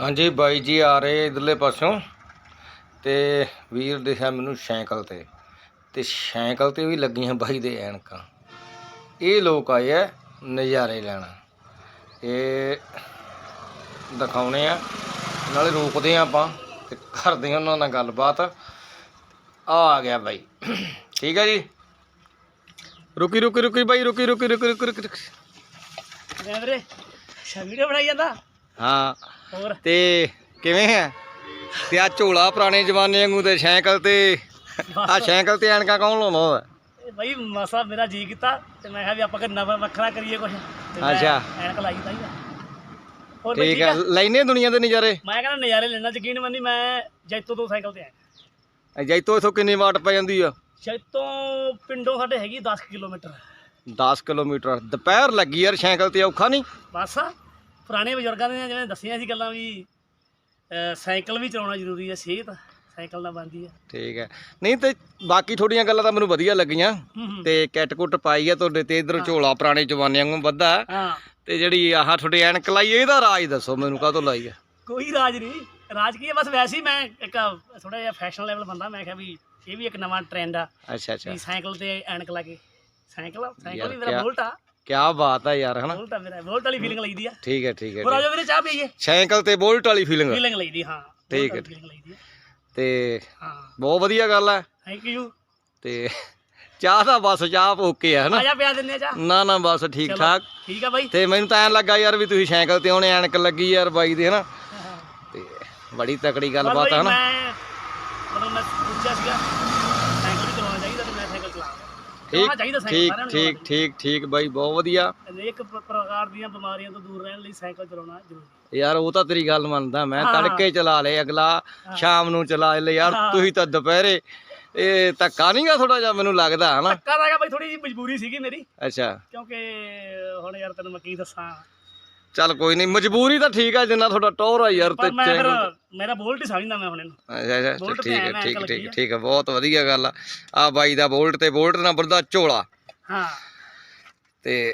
ਹਾਂਜੀ ਬਾਈ ਜੀ ਆ ਰਹੇ ਇਧਰਲੇ ਪਾਸੋਂ ਤੇ ਵੀਰ ਦਿਖਿਆ ਮੈਨੂੰ ਸਾਈਕਲ ਤੇ। ਤੇ ਸਾਈਕਲ ਤੇ ਵੀ ਲੱਗੀਆਂ ਬਾਈ ਦੇ ਐਨਕਾਂ। ਇਹ ਲੋਕ ਆਏ ਆ ਨਜ਼ਾਰੇ ਲੈਣਾ। ਇਹ ਦਿਖਾਉਣੇ ਆ ਨਾਲੇ ਰੋਕਦੇ ਆ ਆਪਾਂ ਤੇ ਕਰਦੇ ਆ ਉਹਨਾਂ ਨਾਲ ਗੱਲਬਾਤ। ਆ ਆ ਗਿਆ ਬਾਈ। ਠੀਕ ਹੈ ਜੀ? ਰੁਕੀ ਰੁਕੀ ਰੁਕੀ ਬਾਈ ਰੁਕੀ ਰੁਕੀ ਰੁਕੀ ਰੁਕੀ ਰੁਕੀ। ਵੀਰੇ ਅੱਛਾ ਵੀਡੀਓ ਬਣਾਈ ਜਾਂਦਾ। ਹਾਂ। ਹੋਰ? ਤੇ ਕਿਵੇਂ ਹੈ? ਤੇ ਆ ਝੋਲਾ ਪੁਰਾਣੇ ਜ਼ਮਾਨੇ ਵਾਂਗੂ ਤੇ ਸਾਈਕਲ ਤੇ ਆ ਸਾਈਕਲ ਤੇ ਐਨਕਾਂ ਕੌਣ ਲਾਉਂਦਾ ਵਾ? ਬਈ ਮਸਾ ਮੇਰਾ ਜੀ ਕੀਤਾ ਤੇ ਮੈਂ ਕਿਹਾ ਵੀ ਆਪਾਂ ਕਿ ਨਵਾਂ ਵੱਖਰਾ ਕਰੀਏ ਕੁਝ ਤੇ ਅੱਛਾ। ਐਨਕ ਲਾਈ ਤਾਈ ਹੋਰ ਬਈ ਠੀਕ ਹੈ ਲੈਨੇ ਦੁਨੀਆ ਦੇ ਨਜ਼ਾਰੇ? ਮੈਂ ਕਹਿੰਦਾ ਨਜ਼ਾਰੇ ਲੈਣਾ ਯਕੀਨ ਮੰਨੀ ਮੈਂ ਜੈਤੋ ਤੋਂ ਸਾਈਕਲ ਤੇ ਆਇਆ। ਜੈਤੋ ਇਥੋਂ ਕਿੰਨੀ ਵਾਟ ਪੈ ਜਾਂਦੀ ਆ? ਜੈਤੋਂ ਪਿੰਡੋਂ ਸਾਡੇ ਹੈਗੀ 10 ਕਿਲੋਮੀਟਰ। 10 ਕਿਲੋਮੀਟਰ। ਦੁਪਹਿਰ ਲੱਗੀ ਯਾਰ ਸਾਈਕਲ ਤੇ ਔਖਾ ਨਹੀਂ? ਬਸ ਪੁਰਾਣੇ ਬਜ਼ੁਰਗਾਂ ਨੇ ਜਿਵੇਂ ਦੱਸੀਆਂ ਸੀ ਗੱਲਾਂ ਵੀ ਅਹ, ਸਾਈਕਲ ਵੀ ਚਲਾਉਣਾ ਜ਼ਰੂਰੀ ਹੈ ਸਿਹਤ ਸਾਈਕਲ ਨਾਲ ਬਣਦੀ ਹੈ। ਠੀਕ ਹੈ। ਨਹੀਂ ਤੇ ਬਾਕੀ ਥੋੜੀਆਂ ਗੱਲਾਂ ਤਾਂ ਮੈਨੂੰ ਵਧੀਆ ਲੱਗੀਆਂ। ਹੂੰ ਹੂੰ। ਤੇ ਕੈਟਕੁੱਟ ਪਾਈ ਆ ਤੁਹਾਡੇ ਤੇ ਇਧਰ ਝੋਲਾ ਪੁਰਾਣੇ ਜ਼ਮਾਨੇ ਵਾਂਗੂ ਵੱਧਾ ਹਾਂ। ਤੇ ਜਿਹੜੀ ਆਹ ਤੁਹਾਡੇ ਐਨਕ ਲਾਈ ਇਹਦਾ ਰਾਜ ਦੱਸੋ ਮੈਨੂੰ ਕਾਹਤੋਂ ਲਾਈ ਆ ਕੋਈ ਰਾਜ ਨਹੀਂ। ਰਾਜ ਕੀ ਹੈ? ਬਸ ਵੈਸੇ ਹੀ ਮੈਂ ਇੱਕ ਥੋੜਾ ਜਿਹਾ ਫੈਸ਼ਨ ਲੈਵਲ ਬੰਦਾ ਮੈਂ ਕਿਹਾ ਵੀ ਇਹ ਵੀ ਇੱਕ ਨਵਾਂ ਟ੍ਰੈਂਡ ਆ ਅੱਛਾ ਅੱਛਾ। ਵੀ ਸਾਈਕਲ ਤੇ ਐਨਕ ਲਾ ਕੇ। ਸਾਈਕਲ ਯਾਰ ਸਾਈਕਲ ਵੀ ਕਿਆ- ਮੇਰਾ ਬੋਲਟ ਆ। ਕੀ ਬਾਤ ਆ ਯਾਰ ਹਨਾ? ਬੋਲਟ ਆ ਮੇਰਾ ਬੋਲਟ ਵਾਲੀ ਫੀਲਿੰਗ ਲਈਦੀ ਆ। ਠੀਕ ਹੈ ਠੀਕ ਹੈ ਹੋਰ ਆ। ਜਾਓ ਵੀਰੇ ਚਾਹ ਪੀਈਏ। ਸਾਈਕਲ ਤੇ ਬੁਲਟ ਵਾਲੀ ਫੀਲਿੰਗ ਫੀਲਿੰਗ ਲਈਦੀ ਹਾਂ। ਠੀਕ ਹੈ, ਫੀਲਿੰਗ ਲਈਦੀ ਆ। ਤੇ ਹਾਂ। ਬਹੁਤ ਵਧੀਆ ਗੱਲ ਹੈ ਥੈਂਕ ਯੂ ਤੇ ਚਾਹ ਦਾ ਬਸ ਚਾਹ ਓਕੇ ਆ ਹਨਾ? ਆ ਜਾ ਪਿਆ ਦਿੰਦੇ ਆ ਚਾਹ। ਨਾ ਨਾ ਬਸ ਠੀਕ ਚਲੋ, ਠਾਕ। ਠੀਕ ਆ ਬਾਈ। ਤੇ ਮੈਨੂੰ ਤਾਂ ਐਂ ਲੱਗਾ ਯਾਰ ਵੀ ਤੁਸੀਂ ਸਾਈਕਲ ਤੇ ਆਉਣੇ ਐਨਕ ਲੱਗੀ ਯਾਰ ਬਾਈ ਦੇ ਹਨਾ? ਤੇ ਬੜੀ ਤਕੜੀ ਗੱਲਬਾਤ ਆ ਹਨਾ? ਮੈਂ ਮਤਲਬ ਮੈਂ ਪੁੱਛਿਆ ਸੀਗਾ ਸਾਈਕਲ ਵੀ ਚਲਾਉਣਾ ਚਾਹੀਦਾ ਤੇ ਮੈਂ ਸਾਈਕਲ ਚਲਾਉਂਦਾ ਚਾਹੀਦਾ ਠੀਕ ਸਾਈਕਲ ਠੀਕ ਸਾਰਿਆਂ ਨੂੰ ਠੀਕ ਠੀਕ ਠੀਕ ਬਾਈ ਬਹੁਤ ਵਧੀਆ। ਅਨੇਕ ਪ੍ਰਕਾਰ ਦੀਆਂ ਬਿਮਾਰੀਆਂ ਤੋਂ ਦੂਰ ਰਹਿਣ ਲਈ ਸਾਈਕਲ ਚਲਾਉਣਾ ਜ਼ਰੂਰੀ ਹੈ। ਯਾਰ ਉਹ ਤਾਂ ਤੇਰੀ ਗੱਲ ਮੰਨਦਾ ਮੈਂ ਹਾਂ। ਤੜਕੇ ਚਲਾ ਲੇ ਅਗਲਾ ਸ਼ਾਮ ਨੂੰ ਚਲਾ ਲੇ ਯਾਰ ਹਾਂ। ਤੁਸੀਂ ਤਾਂ ਦੁਪਹਿਰੇ ਇਹ ਧੱਕਾ ਨਹੀਂਗਾ ਥੋੜਾ ਜਿਹਾ ਮੈਨੂੰ ਲੱਗਦਾ ਹਨਾ? ਧੱਕਾ ਬਾਈ ਥੋੜੀ ਜਿਹੀ ਮਜਬੂਰੀ ਸੀਗੀ ਮੇਰੀ। ਅੱਛਾ। ਕਿਉਂਕਿ ਹੁਣ ਯਾਰ ਤੈਨੂੰ ਮੈਂ ਕੀ ਦੱਸਾਂ। ਚੱਲ ਕੋਈ ਨਹੀਂ ਮਜਬੂਰੀ ਤਾਂ ਠੀਕ ਆ ਜਿੰਨਾ ਤੁਹਾਡਾ ਟੌਰ ਆ ਯਾਰ ਤੇ ਪਰ ਮੈਂ ਫਿਰ ਚੈਨ- ਮੇਰਾ ਬੋਲਟ ਹੀ ਸਮਝਦਾ ਮੈਂ ਹੁਣ ਇਹਨੂੰ ਅੱਛਾ ਅੱਛਾ ਬੁਲਟ ਤੇ ਠੀਕ ਹੈ ਠੀਕ ਠੀਕ ਆ। ਠੀਕ ਹੈ ਬਹੁਤ ਵਧੀਆ ਗੱਲ ਆ। ਆ ਬਾਈ ਦਾ ਬੋਲਟ ਤੇ ਬੋਲਟ ਨੰਬਰ ਦਾ ਝੋਲਾ। ਹਾਂ। ਤੇ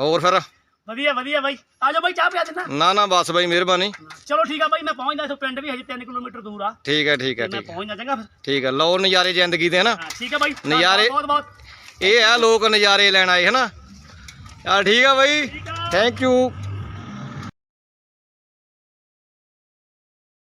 ਹੋਰ ਫਿਰ? ਵਧੀਆ ਵਧੀਆ ਬਾਈ। ਆ ਜਾਓ ਬਾਈ ਚਾਹ ਪਿਆ ਦਿੰਦਾ। ਨਾ ਨਾ ਬਸ ਬਾਈ ਮਿਹਰਬਾਨੀ। ਚਲੋ ਠੀਕ ਆ ਬਾਈ ਮੈਂ ਪਹੁੰਚਦਾ ਇੱਥੋਂ ਪਿੰਡ ਵੀ ਹਜੇ 3 ਕਿਲੋਮੀਟਰ ਦੂਰ ਆ। ਠੀਕ ਹੈ ਠੀਕ ਹੈ ਮੈਂ ਠੀਕ ਹੈ। ਪਹੁੰਚਦਾ ਚੰਗਾ ਫਿਰ। ਠੀਕ ਹੈ ਲਓ ਨਜ਼ਾਰੇ ਜ਼ਿੰਦਗੀ ਦੇ ਹਨਾ। ਹਾਂ ਠੀਕ ਆ ਬਾਈ। ਨਜ਼ਾਰੇ- ਬਹੁਤ ਬਹੁਤ। ਇਹ ਆ ਲੋਕ ਨਜ਼ਾਰੇ ਲੈਣ ਆਏ ਹਨਾ। ਆ ਠੀਕ ਆ ਬਾਈ। ਠੀਕ ਆ। Thank you